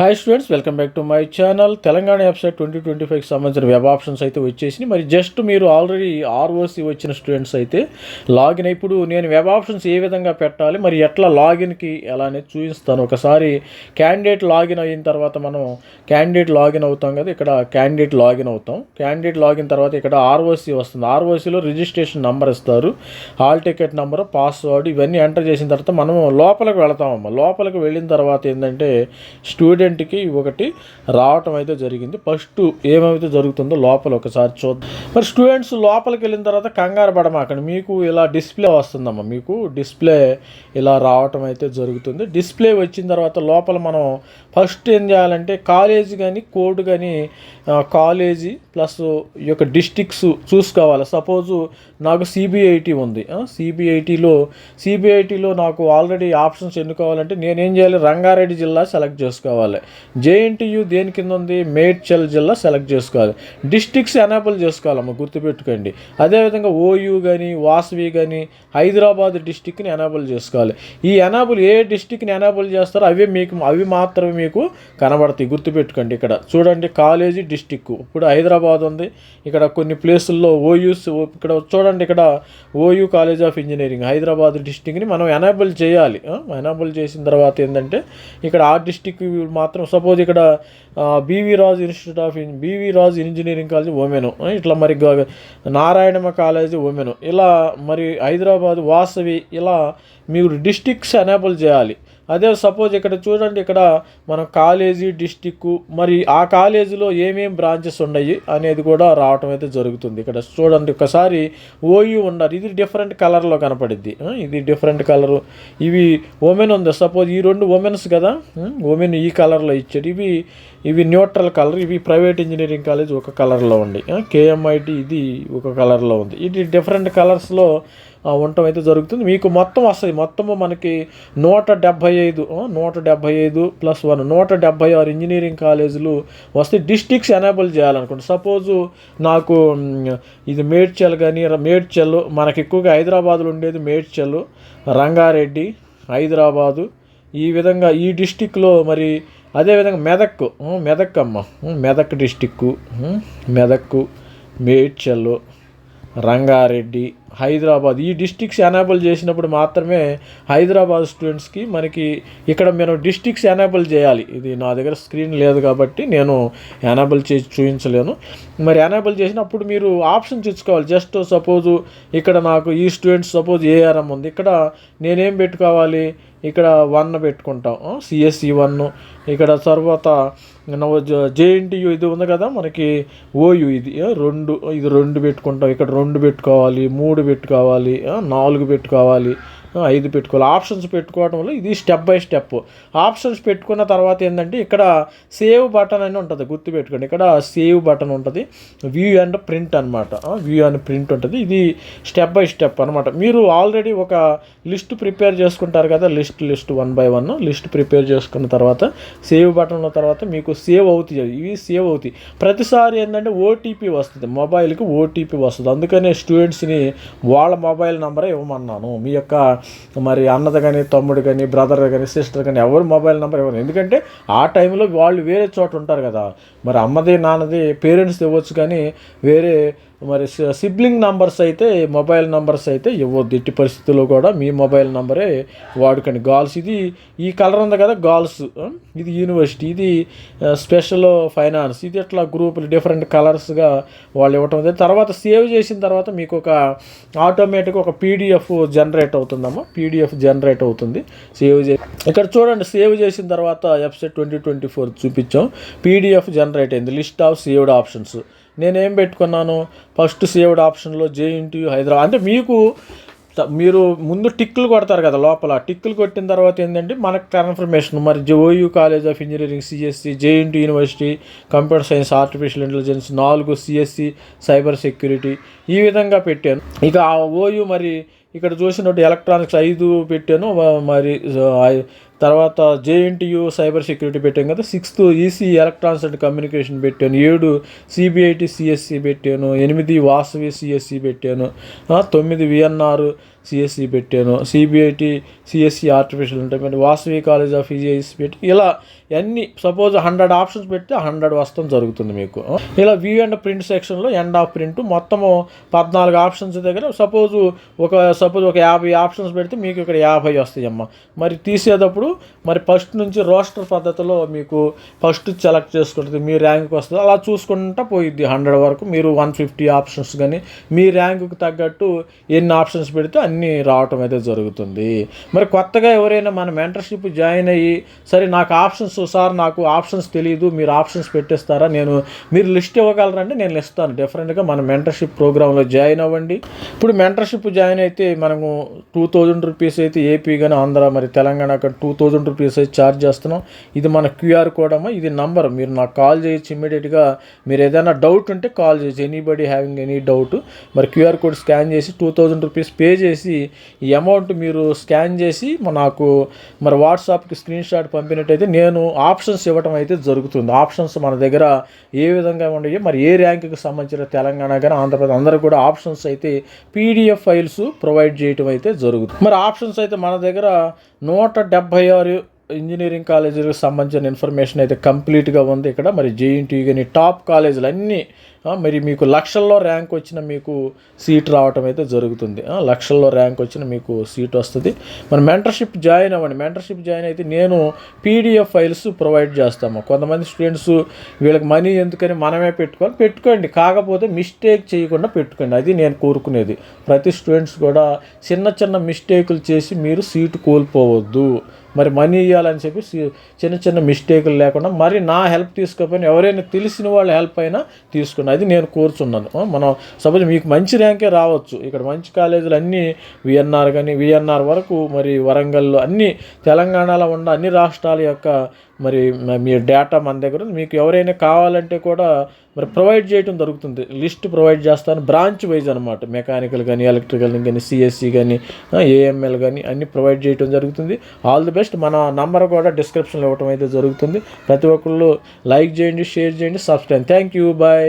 Hi students welcome back to my channel Telangana website twenty twenty ఫైవ్కి సంబంధించిన web options అయితే వచ్చేసి మరి జస్ట్ మీరు ఆల్రెడీ ఆర్ఓసి వచ్చిన స్టూడెంట్స్ అయితే లాగిన్ ఇప్పుడు నేను వెబ్ ఆప్షన్స్ ఏ విధంగా పెట్టాలి మరి ఎట్లా లాగిన్కి ఎలా అనేది చూపిస్తాను. ఒకసారి క్యాండిడేట్ లాగిన్ అయిన తర్వాత మనం క్యాండిడేట్ లాగిన్ అవుతాం కదా ఇక్కడ క్యాండిడేట్ లాగిన్ అవుతాం. క్యాండిడేట్ లాగిన్ తర్వాత ఇక్కడ ఆర్ఓసి వస్తుంది. ఆర్ఓసిలో రిజిస్ట్రేషన్ నెంబర్ ఇస్తారు హాల్ టికెట్ నెంబర్ పాస్వర్డ్ ఇవన్నీ ఎంటర్ చేసిన తర్వాత మనం లోపలికి వెళతామమ్మా. లోపలికి వెళ్ళిన తర్వాత ఏంటంటే స్టూడెంట్ స్టూడెంట్కి ఒకటి రావటం అయితే జరిగింది. ఫస్ట్ ఏమైతే జరుగుతుందో లోపల ఒకసారి చూద్దాం. మరి స్టూడెంట్స్ లోపలికి వెళ్ళిన తర్వాత కంగారు పడమాకండి మీకు ఇలా డిస్ప్లే వస్తుందమ్మా. మీకు డిస్ప్లే ఇలా రావటం అయితే జరుగుతుంది. డిస్ప్లే వచ్చిన తర్వాత లోపల మనం ఫస్ట్ ఏం చేయాలంటే కాలేజీ కానీ కోడ్ కానీ కాలేజీ ప్లస్ ఈ యొక్క డిస్టిక్స్ చూసుకోవాలి. సపోజు నాకు సిబిఐటి ఉంది. సిబిఐటిలో సిబిఐటిలో నాకు ఆల్రెడీ ఆప్షన్స్ ఎన్నుకోవాలంటే నేనేం చేయాలి? రంగారెడ్డి జిల్లా సెలెక్ట్ చేసుకోవాలి. జేఎన్టీయు దేని కింద ఉంది? మేడ్చల్ జిల్లా సెలెక్ట్ చేసుకోవాలి. డిస్టిక్స్ ఎనేబుల్ చేసుకోవాలమ్మ గుర్తుపెట్టుకోండి. అదేవిధంగా ఓయూ కానీ వాసవి కానీ హైదరాబాద్ డిస్టిక్ని ఎనేబుల్ చేసుకోవాలి. ఈ ఎనేబుల్ ఏ డిస్టిక్ని ఎనేబుల్ చేస్తారో అవి మీకు అవి మాత్రమే మీకు కనబడతాయి. గుర్తుపెట్టుకోండి ఇక్కడ. చూడండి కాలేజీ డిస్టిక్ ఇప్పుడు హైదరాబాద్ ఉంది. ఇక్కడ కొన్ని ప్లేసుల్లో ఓయూస్ ఇక్కడ చూడండి ఇక్కడ OU college of engineering Hyderabad డిస్టిక్ని మనం ఎనేబుల్ చేయాలి. ఎనేబుల్ చేసిన తర్వాత ఏంటంటే ఇక్కడ ఆ డిస్టిక్ మాత్రం సపోజ్ ఇక్కడ BV Raj institute of BV Raj engineering college women. ఇట్లా మరి నారాయణమ్మ కాలేజ్ ఉమెన్. ఇలా మరి హైదరాబాద్ వాసవి ఇలా మీరు డిస్టిక్స్ ఎనేబుల్ చేయాలి. అదే సపోజ్ ఇక్కడ చూడండి ఇక్కడ మన కాలేజీ డిస్టిక్ మరి ఆ కాలేజీలో ఏమేమి బ్రాంచెస్ ఉన్నాయి అనేది కూడా రావటం అయితే జరుగుతుంది. ఇక్కడ చూడండి ఒకసారి ఓయూ ఉన్నారు. ఇది డిఫరెంట్ కలర్లో కనపడిద్ది. ఇది డిఫరెంట్ కలరు. ఇవి ఉమెన్ ఉంది. సపోజ్ ఈ రెండు ఉమెన్స్ కదా? ఉమెన్ ఈ కలర్లో ఇచ్చారు. ఇవి ఇవి న్యూట్రల్ కలర్ ఇవి ప్రైవేట్ ఇంజనీరింగ్ కాలేజ్ ఒక కలర్లో ఉంది. కేఎంఐటి ఇది ఒక కలర్లో ఉంది. ఇది డిఫరెంట్ కలర్స్లో ఉండటం అయితే జరుగుతుంది. మీకు మొత్తం వస్తుంది మొత్తము మనకి నూట డెబ్భై ఐదు నూట డెబ్భై ఐదు ప్లస్ వన్ నూట డెబ్భై ఆరు ఇంజనీరింగ్ కాలేజీలు వస్తే డిస్టిక్స్ ఎనేబుల్ చేయాలనుకోండి. సపోజు నాకు ఇది మేడ్చల్ కానీ మేడ్చల్ మనకి ఎక్కువగా హైదరాబాద్లో ఉండేది మేడ్చల్ రంగారెడ్డి హైదరాబాదు. ఈ విధంగా ఈ డిస్టిక్లో మరి అదేవిధంగా మెదక్ మెదక్ అమ్మ మెదక్ డిస్టిక్కు మెదక్ మేడ్చల్ రంగారెడ్డి హైదరాబాద్. ఈ డిస్టిక్స్ ఎనేబుల్ చేసినప్పుడు మాత్రమే హైదరాబాద్ స్టూడెంట్స్కి మనకి ఇక్కడ మేము డిస్టిక్స్ ఎనేబుల్ చేయాలి. ఇది నా దగ్గర స్క్రీన్ లేదు కాబట్టి నేను ఎనేబుల్ చేసి చూపించలేను మరి ఎనేబుల్ చేసినప్పుడు మీరు ఆప్షన్ చూసుకోవాలి జస్ట్ సపోజు ఇక్కడ నాకు ఈ స్టూడెంట్స్ సపోజ్ ఏఆర్ఎం ఉంది. ఇక్కడ నేనేం పెట్టుకోవాలి? ఇక్కడ వన్ పెట్టుకుంటాం. సిఎస్సి వన్ ఇక్కడ తర్వాత జేఎన్టీయు ఇది ఉంది కదా మనకి ఓయు ఇది. రెండు ఇది రెండు పెట్టుకుంటాం. ఇక్కడ రెండు పెట్టుకోవాలి మూడు పెట్టుకోవాలి నాలుగు పెట్టుకోవాలి. ఐదు పెట్టుకోవాలి. ఆప్షన్స్ పెట్టుకోవడం వల్ల ఇది స్టెప్ బై స్టెప్ ఆప్షన్స్ పెట్టుకున్న తర్వాత ఏంటంటే ఇక్కడ సేవ్ బటన్ అని ఉంటుంది. గుర్తుపెట్టుకోండి. ఇక్కడ సేవ్ బటన్ ఉంటుంది. వ్యూ అండ్ ప్రింట్ అనమాట వ్యూ అండ్ ప్రింట్ ఉంటుంది. ఇది స్టెప్ బై స్టెప్ అనమాట మీరు ఆల్రెడీ ఒక లిస్ట్ ప్రిపేర్ చేసుకుంటారు కదా list list one by one list prepare చేసుకున్న తర్వాత సేవ్ బటన్ తర్వాత మీకు సేవ్ అవుతాయి. ఇవి సేవ్ అవుతాయి. ప్రతిసారి ఏంటంటే ఓటీపీ వస్తుంది. మొబైల్కి ఓటీపీ వస్తుంది. అందుకనే స్టూడెంట్స్ని వాళ్ళ మొబైల్ నెంబరే ఇవ్వమన్నాను. మీ యొక్క మరి అన్నది కానీ తమ్ముడు కానీ బ్రదర్ కానీ సిస్టర్ కానీ ఎవరు మొబైల్ నెంబర్ ఇవ్వరు. ఎందుకంటే ఆ టైంలో వాళ్ళు వేరే చోట ఉంటారు కదా. మరి అమ్మది నాన్నది పేరెంట్స్ ఇవ్వచ్చు కానీ వేరే మరి సిబ్లింగ్ నంబర్స్ అయితే మొబైల్ నంబర్స్ అయితే ఇవ్వద్దు. ఎట్టి పరిస్థితుల్లో కూడా మీ మొబైల్ నంబరే వాడుకోండి. గాల్స్ ఇది ఈ కలర్ ఉంది కదా గాల్స్ ఇది యూనివర్సిటీ ఇది స్పెషల్ ఫైనాన్స్ ఇది ఇట్లా గ్రూపులు డిఫరెంట్ కలర్స్గా వాళ్ళు ఇవ్వటం తర్వాత సేవ్ చేసిన తర్వాత మీకు ఒక ఆటోమేటిక్ ఒక పీడిఎఫ్ జనరేట్ అవుతుందమ్మా. పీడిఎఫ్ జనరేట్ అవుతుంది. సేవ్ చే ఇక్కడ చూడండి సేవ్ చేసిన తర్వాత ఎఫ్సెట్ ట్వంటీ ట్వంటీ ఫోర్ చూపించాం. పీడిఎఫ్ జనరేట్ అయింది. లిస్ట్ ఆఫ్ సేవ్డ్ ఆప్షన్స్ నేనేం పెట్టుకున్నాను? ఫస్ట్ సేవ్డ్ ఆప్షన్లో జేఎన్టీయు హైదరాబాద్. అంటే మీకు మీరు ముందు టిక్కులు కొడతారు కదా లోపల. టిక్కులు కొట్టిన తర్వాత ఏంటంటే మనకు కన్ఫర్మేషన్. మరి జోయూ college of engineering CSE JNT university computer science artificial intelligence నాలుగు సిఎస్సి సైబర్ సెక్యూరిటీ ఈ విధంగా పెట్టాను. ఇక ఆ ఓయూ మరి ఇక్కడ చూసినట్టు ఎలక్ట్రానిక్స్ ఐదు పెట్టాను మరి తర్వాత జేఎన్టీయూ సైబర్ సెక్యూరిటీ పెట్టాను కదా sixth EC electronics and communication పెట్టాను ఏడు సిబిఐటి సిఎస్సి పెట్టాను ఎనిమిది వాసవి సిఎస్సి పెట్టాను తొమ్మిది విఎన్ఆర్ సిఎస్సి పెట్టాను. CBIT CSE artificial intermediate Vasavi college of physics పెట్టి ఇలా అన్ని సపోజ్ హండ్రెడ్ ఆప్షన్స్ పెడితే హండ్రెడ్ వస్తాం జరుగుతుంది మీకు. ఇలా వ్యూ అండ్ ప్రింట్ సెక్షన్లో ఎండ్ ఆఫ్ ప్రింట్ మొత్తము పద్నాలుగు ఆప్షన్స్ దగ్గర సపోజ్ ఒక సపోజ్ ఒక యాభై ఆప్షన్స్ పెడితే మీకు ఇక్కడ యాభై వస్తాయమ్మా. మరి తీసేటప్పుడు మరి ఫస్ట్ నుంచి రోస్టర్ పద్ధతిలో మీకు ఫస్ట్ సెలెక్ట్ చేసుకుంటుంది మీ ర్యాంక్ వస్తుంది. అలా చూసుకుంటా పోయిద్ది హండ్రెడ్ వరకు. మీరు వన్ ఫిఫ్టీ ఆప్షన్స్ కానీ మీ ర్యాంకుకి తగ్గట్టు ఎన్ని ఆప్షన్స్ పెడితే అన్నీ రావటం అయితే జరుగుతుంది. మరి కొత్తగా ఎవరైనా మన మెంటర్షిప్ జాయిన్ అయ్యి సరే నాకు ఆప్షన్స్ సార్ నాకు ఆప్షన్స్ తెలియదు మీరు ఆప్షన్స్ పెట్టేస్తారా? నేను మీరు లిస్ట్ ఇవ్వగలరంటే నేను ఇస్తాను. డెఫినెట్గా మన మెంటర్షిప్ ప్రోగ్రాంలో జాయిన్ అవ్వండి. ఇప్పుడు మెంటర్షిప్ జాయిన్ అయితే మనము టూ థౌజండ్ రూపీస్ అయితే ఏపీ కానీ ఆంధ్ర మరి తెలంగాణ అక్కడ టూ థౌజండ్ రూపీస్ అయితే ఛార్జ్ చేస్తున్నాం. ఇది మన క్యూఆర్ కోడ్ అమ్మా. ఇది నంబర్ మీరు నాకు కాల్ చేయొచ్చు ఇమీడియట్గా మీరు ఏదైనా డౌట్ ఉంటే కాల్ చేయొచ్చు. ఎనీబడి హ్యావింగ్ ఎనీ డౌట్ మరి క్యూఆర్ కోడ్ స్కాన్ చేసి టూ థౌజండ్ రూపీస్ పే చేసి ఈ అమౌంట్ మీరు స్కాన్ చేసి నాకు మరి వాట్సాప్కి స్క్రీన్ షాట్ పంపినట్టయితే నేను ఆప్షన్స్ ఇవ్వటం అయితే జరుగుతుంది. ఆప్షన్స్ మన దగ్గర ఏ విధంగా ఉన్నాయో మరి ఏ ర్యాంకుకి సంబంధించిన తెలంగాణ కానీ ఆంధ్రప్రదేశ్ అందరూ కూడా ఆప్షన్స్ అయితే పీడిఎఫ్ ఫైల్స్ ప్రొవైడ్ చేయటం అయితే జరుగుతుంది. మరి ఆప్షన్స్ అయితే మన దగ్గర నూట డెబ్భై ఆరు ఇంజనీరింగ్ కాలేజీలకు సంబంధించిన ఇన్ఫర్మేషన్ అయితే కంప్లీట్గా ఉంది ఇక్కడ. మరి జేఎన్టీయూ కానీ టాప్ కాలేజీలు అన్నీ మరి మీకు లక్షల్లో ర్యాంక్ వచ్చిన మీకు సీట్ రావటం అయితే జరుగుతుంది. లక్షల్లో ర్యాంక్ వచ్చిన మీకు సీట్ వస్తుంది. మరి మెంటర్షిప్ జాయిన్ అవ్వండి. మెంటర్షిప్ జాయిన్ అయితే నేను పీడిఎఫ్ ఫైల్స్ ప్రొవైడ్ చేస్తాము. కొంతమంది స్టూడెంట్స్ వీళ్ళకి మనీ ఎందుకని మనమే పెట్టుకోవాలి. పెట్టుకోండి. కాకపోతే మిస్టేక్ చేయకుండా పెట్టుకోండి. అది నేను కోరుకునేది. ప్రతి స్టూడెంట్స్ కూడా చిన్న చిన్న మిస్టేకులు చేసి మీరు సీటు కోల్పోవద్దు. మరి మనీ ఇవ్వాలని చెప్పి చిన్న చిన్న మిస్టేకులు లేకుండా మరి నా హెల్ప్ తీసుకోకపోయినా ఎవరైనా తెలిసిన వాళ్ళ హెల్ప్ అయినా తీసుకోండి అది నేను కోరుచున్నాను. మనం సపోజ్ మీకు మంచి ర్యాంకే రావచ్చు. ఇక్కడ మంచి కాలేజీలు అన్నీ విఎన్ఆర్ కానీ విఎన్ఆర్ వరకు మరి వరంగల్లో అన్ని తెలంగాణలో ఉన్న అన్ని రాష్ట్రాల యొక్క మరి మీ డేటా మన దగ్గర మీకు ఎవరైనా కావాలంటే కూడా మరి ప్రొవైడ్ చేయడం జరుగుతుంది లిస్ట్ ప్రొవైడ్ చేస్తాను. బ్రాంచ్ వైజ్ అనమాట మెకానికల్ కానీ ఎలక్ట్రికల్ కానీ సిఎస్సి కానీ ఏఎంఎల్ కానీ అన్ని ప్రొవైడ్ చేయడం జరుగుతుంది. All the best. మన నంబర్ కూడా డిస్క్రిప్షన్లో ఇవ్వడం అయితే జరుగుతుంది. ప్రతి ఒక్కళ్ళు లైక్ చేయండి షేర్ చేయండి సబ్స్క్రైబ్. Thank you. బాయ్.